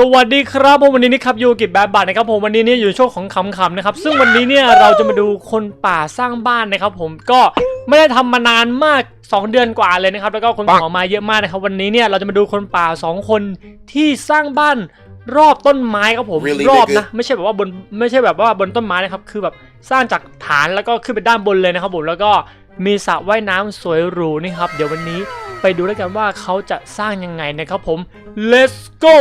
สวัสดีครับผมวันนี้นี่ครับอยู่กับแบบบัตรนะครับผมวันนี้เนี่ยอยู่ช่วงของคำๆนะครับซึ่งวันนี้เนี่ยเราจะมาดูคนป่าสร้างบ้านนะครับ ผมก็ไม่ได้ทำมานานมาก 2 เดือนกว่าเลยนะครับแล้วก็คนขอมาเยอะมากนะครับวันนี้เนี่ยเราจะมาดูคนป่า 2 คนที่สร้างบ้านรอบต้นไม้ครับผม Really, รอบ nigga? นะไม่ใช่แบบว่าบนไม่ใช่แบบว่าบนต้นไม้นะครับคือแบบสร้างจากฐานแล้วก็ขึ้นไปด้านบนเลยนะครับผมแล้วก็มีสระว่ายน้ำสวยหรูนี่ครับเดี๋ยววันนี้ไปดูแล้วกันว่าเขาจะสร้างยังไงนะครับผม let's go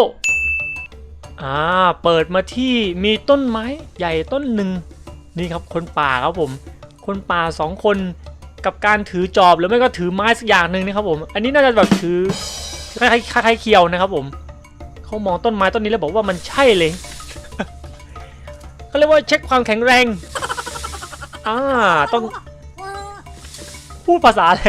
อ่าเปิดมาที่มีต้นไม้ใหญ่ต้นหนึ่งนี่ครับคนป่าครับผม คนป่าสองคนกับการถือจอบหรือไม่ก็ถือไม้สักอย่างหนึ่งนะครับผม อันนี้น่าจะแบบถือคล้ายๆคล้ายๆเคียวนะครับผมเขามองต้นไม้ต้นนี้แล้วบอกว่ามันใช่เลยเขาเรียกว่าเช็คความแข็งแรงอ่าต้องพูดภาษาอะไร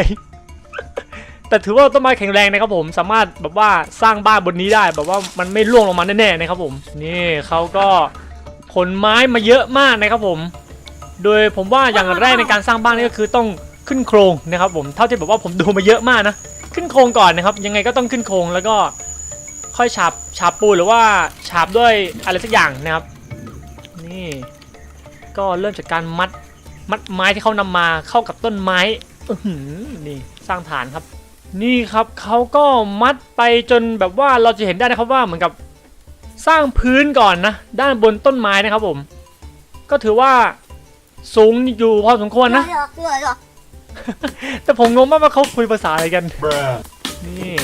แต่ถือว่าต้นไม้แข็งแรงนะครับผมสามารถแบบว่าสร้างบ้านบนนี้ได้ แบบว่ามันไม่ร่วงลงมาแน่ๆนะครับผมนี่เขาก็ขนไม้มาเยอะมากนะครับผม โดยผมว่าอย่างแรกในการสร้างบ้านนี่ก็คือต้องขึ้นโครงนะครับ ผมเท่าที่แบบว่าผมดูมาเยอะมากนะขึ้นโครงก่อนนะครับ ยังไงก็ต้องขึ้นโครงแล้วก็ค่อยฉาบฉาบปูนหรือว่าฉาบด้วยอะไรสักอย่างนะครับ นี่ก็เริ่มจากการมัดมัดไม้ที่เขานำมาเข้ากับต้นไม้นี่สร้างฐานครับ นี่ครับเขาก็มัดไปจนแบบว่าเราจะเห็นได้นะครับว่าเหมือนกับสร้างพื้นก่อนนะ ด้านบนต้นไม้นะครับผม ก็ถือว่าสูงอยู่พอสมควรนะ แต่ผมงงมากว่าเขาคุยภาษาอะไรกัน Bruh. นี่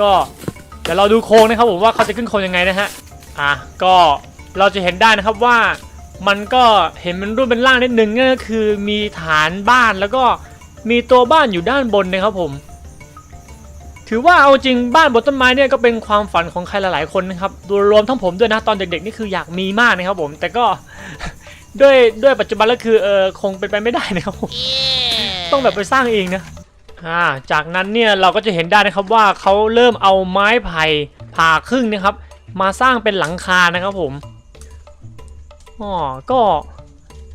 ก็เดี๋ยวเราดูโครงนะครับผมว่าเขาจะขึ้นโครงยังไงนะฮะ อะ ก็เราจะเห็นได้นะครับว่ามันก็เห็นเป็นรูปเป็นร่างนิดนึงนั่นก็คือมีฐานบ้านแล้วก็มีตัวบ้านอยู่ด้านบนนะครับผม ถือว่าเอาจริงบ้านบนต้นไม้เนี่ยก็เป็นความฝันของใครหลายๆคนนะครับโดยรวมทั้งผมด้วยนะตอนเด็กๆนี่คืออยากมีมากนะครับผม แต่ก็ด้วยด้วยปัจจุบันแล้วคือเออคงเป็นไปไม่ได้นะครับผมต้องแบบไปสร้างเองนะอ่าจากนั้นเนี่ยเราก็จะเห็นได้นะครับว่าเขาเริ่มเอาไม้ไผ่ผ่าครึ่งนะครับ มาสร้างเป็นหลังคานะครับผมอ๋อก็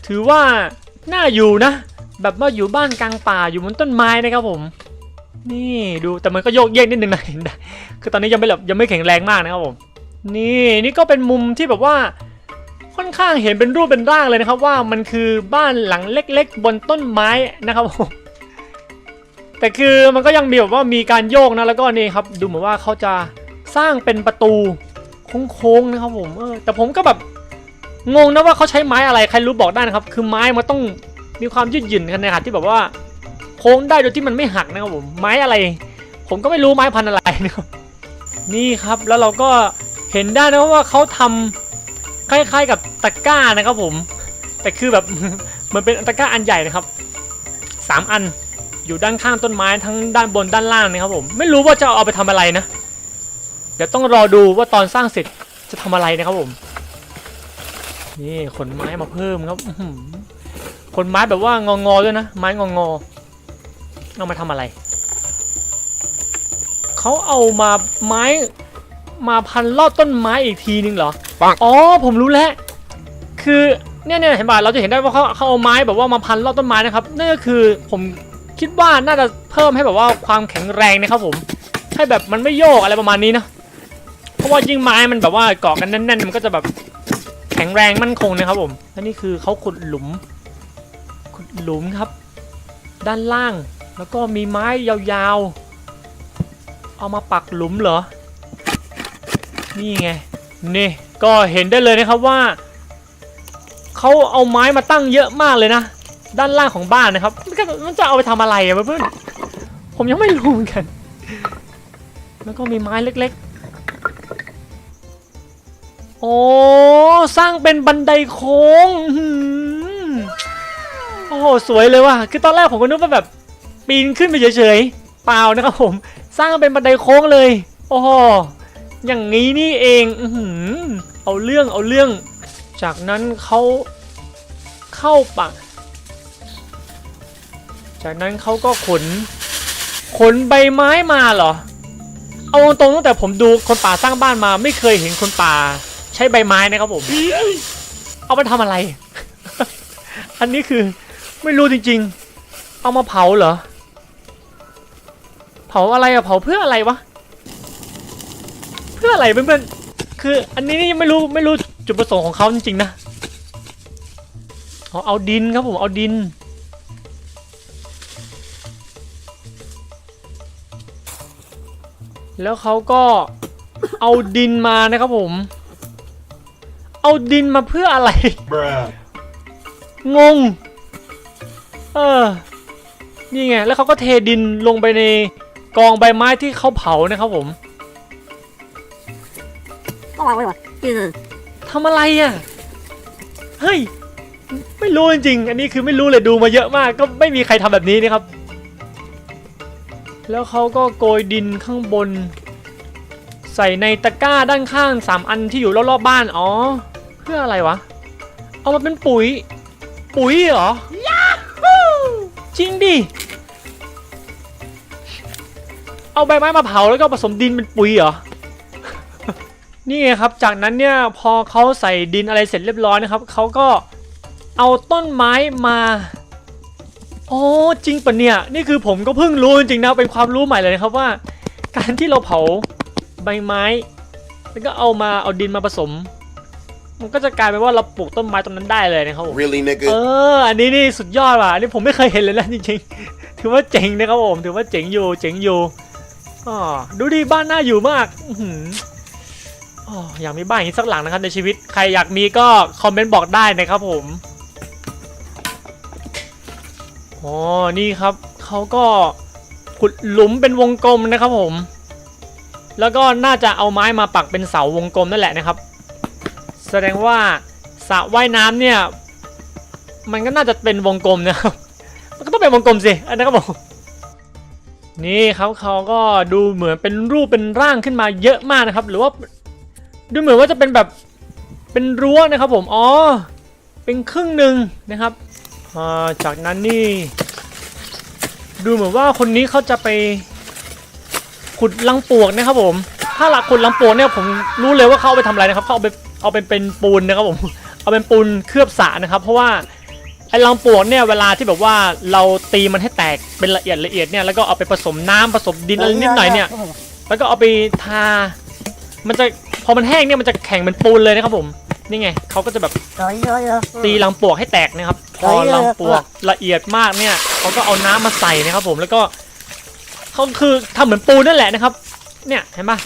ถือว่าน่าอยู่นะ แบบว่าอยู่บ้านกลางป่าอยู่บนต้นไม้นะครับผม นี่ดูแต่มันก็โยกเยกนิดนึงนะเห็นได้คือตอนนี้ยังไม่แบบยังไม่แข็งแรงมากนะครับผมนี่นี่ก็เป็นมุมที่แบบว่าค่อนข้างเห็นเป็นรูปเป็นร่างเลยนะครับ ว่ามันคือบ้านหลังเล็ก ๆ บนต้นไม้นะครับผมแต่คือมันก็ยังมีแบบว่ามีการโยกนะแล้วก็นี่ครับ ดูเหมือนว่าเขาจะสร้างเป็นประตูโค้งๆนะครับผมเออแต่ผมก็แบบงงนะว่าเขาใช้ไม้อะไรใครรู้บอกได้นะครับ คือไม้มันต้องมีความยืดหยุ่นขนาดที่แบบว่า โค้งได้โดยที่มันไม่หักนะครับผมไม้อะไร ผมก็ไม่รู้ไม้พันธุ์อะไรนะครับนี่ครับแล้วเราก็เห็นได้นะว่าเขาทำคล้ายๆกับตะกร้านะครับผม แต่คือแบบมันเป็นตะกร้าอันใหญ่นะครับสามอันอยู่ด้านข้างต้นไม้ทั้งด้านบนด้านล่างนะครับผมไม่รู้ว่าจะเอาไปทำอะไรนะ เดี๋ยวต้องรอดูว่าตอนสร้างเสร็จจะทำอะไรนะครับผมนี่ขนไม้มาเพิ่มครับขนไม้แบบว่างองอๆด้วยนะ ไม้งองอๆ เอามาทำอะไร เขาเอามาไม้มาพันรอบต้นไม้อีกทีนึงเหรอปังอ๋อผมรู้แล้ว คือเนี่ยเนี่ยเห็นป่ะเราจะเห็นได้ว่าเขาเขาเอาไม้แบบว่ามาพันรอบต้นไม้นะครับนั่นก็คือผมคิดว่าน่าจะเพิ่มให้แบบว่าความแข็งแรงนะครับผม ให้แบบมันไม่โยกอะไรประมาณนี้นะ เพราะว่ายิ่งไม้มันแบบว่าเกาะกันแน่นๆมันก็จะแบบแข็งแรงมั่นคงนะครับผมและนี่คือเขาขุดหลุม ขุดหลุมครับ ด้านล่าง แล้วก็มีไม้ยาวๆ เอามาปักหลุมเหรอ นี่ไง นี่ก็เห็นได้เลยนะครับว่า เขาเอาไม้มาตั้งเยอะมากเลยนะ ด้านล่างของบ้านนะครับ มันจะเอาไปทำอะไรอะเพื่อนผมยังไม่รู้เหมือนกัน แล้วก็มีไม้เล็กๆ โอ้ สร้างเป็นบันไดโค้ง โอ้โห สวยเลยว่ะ คือตอนแรกผมก็นึกว่าแบบ ปีนขึ้นไปเฉยๆเปล่านะครับผมสร้างเป็นบันไดโค้งเลย โอ้โหอย่างนี้นี่เองอืเอาเรื่องเอาเรื่อง จากนั้นเขาเข้าปะจากนั้นเขาก็ขน ขนใบไม้มาเหรอ เอาตรงตั้งแต่ผมดูคนป่าสร้างบ้านมา ไม่เคยเห็นคนป่า ใช้ใบไม้นะครับผม เอาไปทำอะไร อันนี้คือไม่รู้จริง ๆ เอามาเผาเหรอ ผาอะไรอะเผาเพื่ออะไรวะ เพื่ออะไรเพื่อนคืออันนี้นี่ยังไม่รู้ไม่รู้จุดประสงค์ของเขาจริงๆนะเอาเอาดินครับผมเอาดิน แล้วเขาก็เอาดินมานะครับผม เอาดินมาเพื่ออะไร Bruh. งง เออ นี่ไง แล้วเขาก็เทดินลงไปใน กองใบไม้ที่เขาเผานะครับผมก็วางไว้ก่อนอืมทำอะไรอะเฮ้ยไม่รู้จริงๆอันนี้คือไม่รู้เลยดูมาเยอะมาก ก็ไม่มีใครทำแบบนี้นะครับ แล้วเขาก็โกยดินข้างบน ใส่ในตะกร้าด้านข้างสามอันที่อยู่รอบๆบ้านอ๋อเพื่ออะไรวะ เอามาเป็นปุ๋ย ปุ๋ยเหรอจริงดิ เอาใบไม้มาเผาแล้วก็ผสมดินเป็นปุ๋ยเหรอ นี่ไงครับ จากนั้นเนี่ยพอเขาใส่ดินอะไรเสร็จเรียบร้อยนะครับเขาก็เอาต้นไม้มาอ๋อจริงปะเนี่ยนี่คือผมก็เพิ่งรู้จริงๆนะเป็นความรู้ใหม่เลยนะครับว่า การที่เราเผาใบไม้ แล้วก็เอามาเอาดินมาผสม มันก็จะกลายเป็นว่าเราปลูกต้นไม้ตรงนั้นได้เลยนะครับผม Really, เอ nigga? ออันนี้นี่สุดยอดว่ะอันนี้ผมไม่เคยเห็นเลยนะจริงๆ ถือว่าเจ๋งนะครับผมถือว่าเจ๋งอยู่เจ๋งอยู่ อ๋อดูดิบ้านน่าอยู่มากอ๋ออยากมีบ้านอย่างนี้สักหลังนะครับในชีวิตใครอยากมีก็คอมเมนต์บอกได้นะครับผมอ๋อนี่ครับเขาก็ขุดหลุมเป็นวงกลมนะครับผม แล้วก็น่าจะเอาไม้มาปักเป็นเสาวงกลมนั่นแหละนะครับ แสดงว่าสระว่ายน้ำเนี่ย มันก็น่าจะเป็นวงกลมนะครับ มันก็ต้องเป็นวงกลมสิอันนั้นครับผม นี่ครับเขาก็ดูเหมือนเป็นรูปเป็นร่างขึ้นมาเยอะมากนะครับ หรือว่าดูเหมือนว่าจะเป็นแบบเป็นรั้วนะครับผมอ๋อเป็นครึ่งหนึ่งนะครับาจากนั้นนี่ดูเหมือนว่าคนนี้เขาจะไปขุดลังปวกนะครับผม ถ้าหลักขุดลังปวกเนี่ยผมรู้เลยว่าเขาเอาไปทำอะไรนะครับเขาเอาไปเอาไปเป็นปูนนะครับผมเอาเป็นปูนเคลือบสรนะครับ เพราะว่า อ้ลังปวกเนี่ยเวลาที่แบบว่าเราตีมันให้แตกเป็นละเอียดละเอียดเนี่ยแล้วก็เอาไปผสมน้ำผสมดินอะไรนิดหน่อยเนี่ย แล้วก็เอาไปทา มันจะพอมันแห้งเนี่ยมันจะแข็งเป็นปูนเลยนะครับผม นี่ไงเขาก็จะแบบเฮ้ยเฮ้ยเฮ้ยตีลังปวกให้แตกนะครับ พอเฮ้ยลังปวกละเอียดมากเนี่ยเขาก็เอาน้ำมาใส่นะครับผมแล้วก็เขาคือทำเหมือนปูนนั่นแหละนะครับ เนี่ยเห็นปะ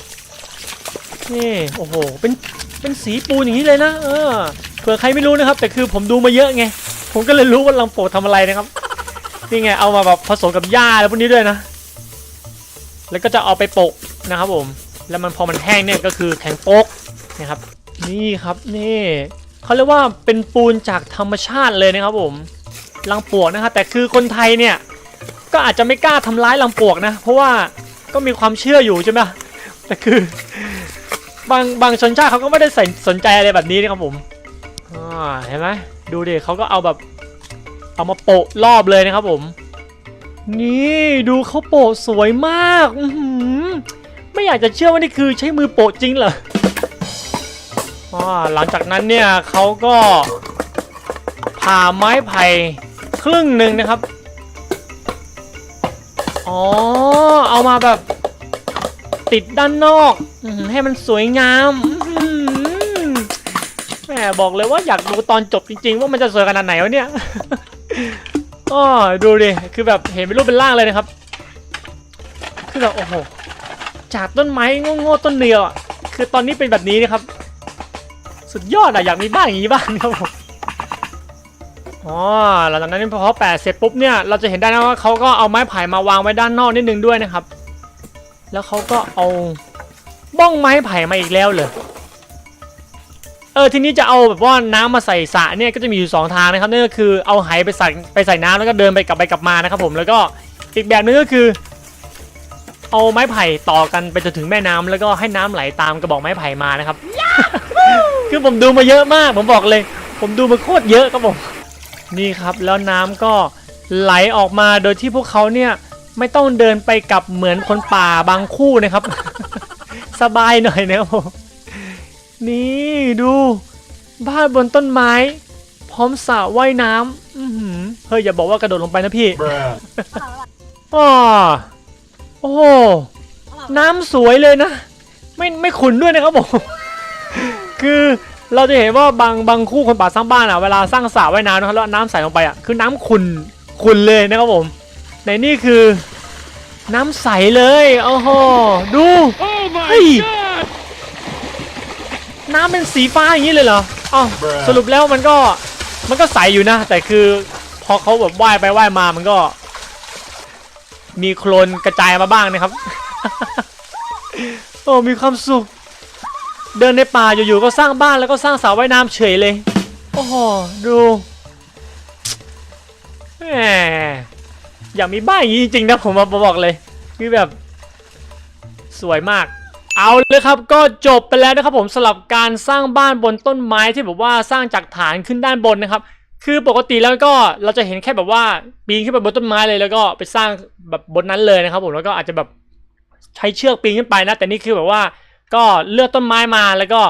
นี่โอ้โหเป็นเป็นสีปูนอย่างนี้เลยนะเออเผื่อใครไม่รู้นะครับ แต่คือผมดูมาเยอะไง ผมก็เลยรู้ว่าลังปวกทำอะไรนะครับ นี่ไงเอามาแบบผสมกับหญ้าอะไรพวกนี้ด้วยนะ แล้วก็จะเอาไปโปะนะครับผม แล้วมันพอมันแห้งเนี่ยก็คือแข็งโป๊กนะครับ นี่ครับนี่เขาเรียกว่าเป็นปูนจากธรรมชาติเลยนะครับผมลังปวกนะครับแต่คือคนไทยเนี่ยก็อาจจะไม่กล้าทำร้ายลังปวกนะ เพราะว่าก็มีความเชื่ออยู่ใช่ไหมแต่คือบางบางชนชาติเขาก็ไม่ได้สนใจอะไรแบบนี้นะครับผม เห็นไหมดูดิเขาก็เอาแบบ เอามาโปะรอบเลยนะครับผม นี่ดูเขาโปะสวยมากอืไม่อยากจะเชื่อว่านี่คือใช้มือโปะจริงเหรอหลังจากนั้นเนี่ยเขาก็ผ่าไม้ไผ่ครึ่งหนึ่งนะครับ อ๋อ เอามาแบบติดด้านนอกให้มันสวยงาม แหมบอกเลยว่าอยากดูตอนจบจริง ๆ ว่ามันจะสวยขนาดไหนวะเนี่ยอ๋อดูดิ คือแบบเห็นเป็นรูปเป็นร่างเลยนะครับ คือแบบโอ้โห จากต้นไม้โง่ๆต้นเดียวอะคือตอนนี้เป็นแบบนี้นะครับ สุดยอดอะอยากมีบ้านอย่างนี้บ้างครับผมอ๋อหลังจากนั้นพอแปะเสร็จปุ๊บเนี่ย เราจะเห็นได้นะว่าเขาก็เอาไม้ไผ่มาวางไว้ด้านนอกนิดนึงด้วยนะครับ แล้วเขาก็เอาบ้องไม้ไผ่มาอีกแล้วเลย ออทีนี้จะเอาแบบว่าน้ำมาใส่สระเนี่ยก็จะมีอยู่สองทางนะครับนั่นก็คือเอาไหไปใส่ไปใส่น้ำแล้วก็เดินไปกลับไปกลับมานะครับผมแล้วก็อีกแบบนึงก็คือ เอาไม้ไผ่ต่อกันไปจนถึงแม่น้ำแล้วก็ให้น้ำไหลตามกระบอกไม้ไผ่มานะครับ คือผมดูมาเยอะมาก ผมบอกเลย ผมดูมาโคตรเยอะครับผมนี่ครับ แล้วน้ำก็ไหลออกมาโดยที่พวกเขาเนี่ยไม่ต้องเดินไปกลับเหมือนคนป่าบางคู่นะครับ สบายหน่อยนะครับผม นี่ดู บ้านบนต้นไม้ พร้อมสระว่ายน้ำอื้อหือเฮ้ยอย่าบอกว่ากระโดดลงไปนะพี่ Bruh. อ๋อโอ้โห น้ำสวยเลยนะ ไม่ไม่ขุนด้วยนะครับผม คือเราจะเห็นว่าบางบางคู่คนป่าสร้างบ้านอะ เวลาสร้างสระว่ายน้ำนะครับแล้วน้ำใส่ลงไปอะ คือน้ำขุ่นขุ่นเลยนะครับผมในนี่คือ น้ำใสเลย โอ้โห ดู Oh my Hey. god! น้ำเป็นสีฟ้าอย่างนี้เลยเหรออ๋อสรุปแล้วมันก็มันก็ใสอยู่นะ แต่คือพอเขาแบบว่ายไปว่ายมามันก็ มีโคลนกระจายมาบ้างนะครับ โอ้มีความสุข เดินในป่าอยู่ๆก็สร้างบ้านแล้วก็สร้างสระว่ายน้ำเฉยเลย โอ้โหดูแหมอยากมีบ้านอย่างนี้จริงๆนะผมมาบอกเลย คือแบบ สวยมาก เอาเลยครับก็จบไปแล้วนะครับผมสำหรับการสร้างบ้านบนต้นไม้ที่แบบว่าสร้างจากฐานขึ้นด้านบนนะครับ คือปกติแล้วก็เราจะเห็นแค่แบบว่าปีนขึ้นไปบนต้นไม้เลยแล้วก็ไปสร้างแบบบนนั้นเลยนะครับ ผมแล้วก็อาจจะแบบใช้เชือกปีนขึ้นไปนะ แต่นี่คือแบบว่าก็เลือกต้นไม้มาแล้วก็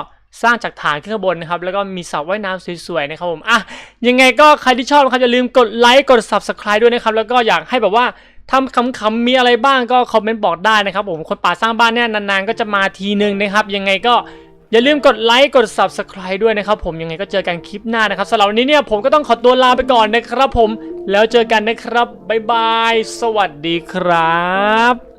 สร้างจากฐานขึ้นข้างบนนะครับ แล้วก็มีสระว่ายน้ำสวยๆนะครับผมอะยังไงก็ใครที่ชอบนะครับอย่าลืมกดไลค์กด subscribe ด้วยนะครับแล้วก็อยากให้แบบว่า ทำคำๆมีอะไรบ้างก็คอมเมนต์บอกได้นะครับผมคนป่าสร้างบ้านเนี่ยนานๆก็จะมาทีนึงนะครับ ยังไงก็อย่าลืมกดไลค์กด subscribe ด้วยนะครับผมยังไงก็เจอกันคลิปหน้านะครับสำหรับวันนี้เนี่ยผมก็ต้องขอตัวลาไปก่อนนะครับผมแล้วเจอกันนะครับบ๊ายบาย สวัสดีครับ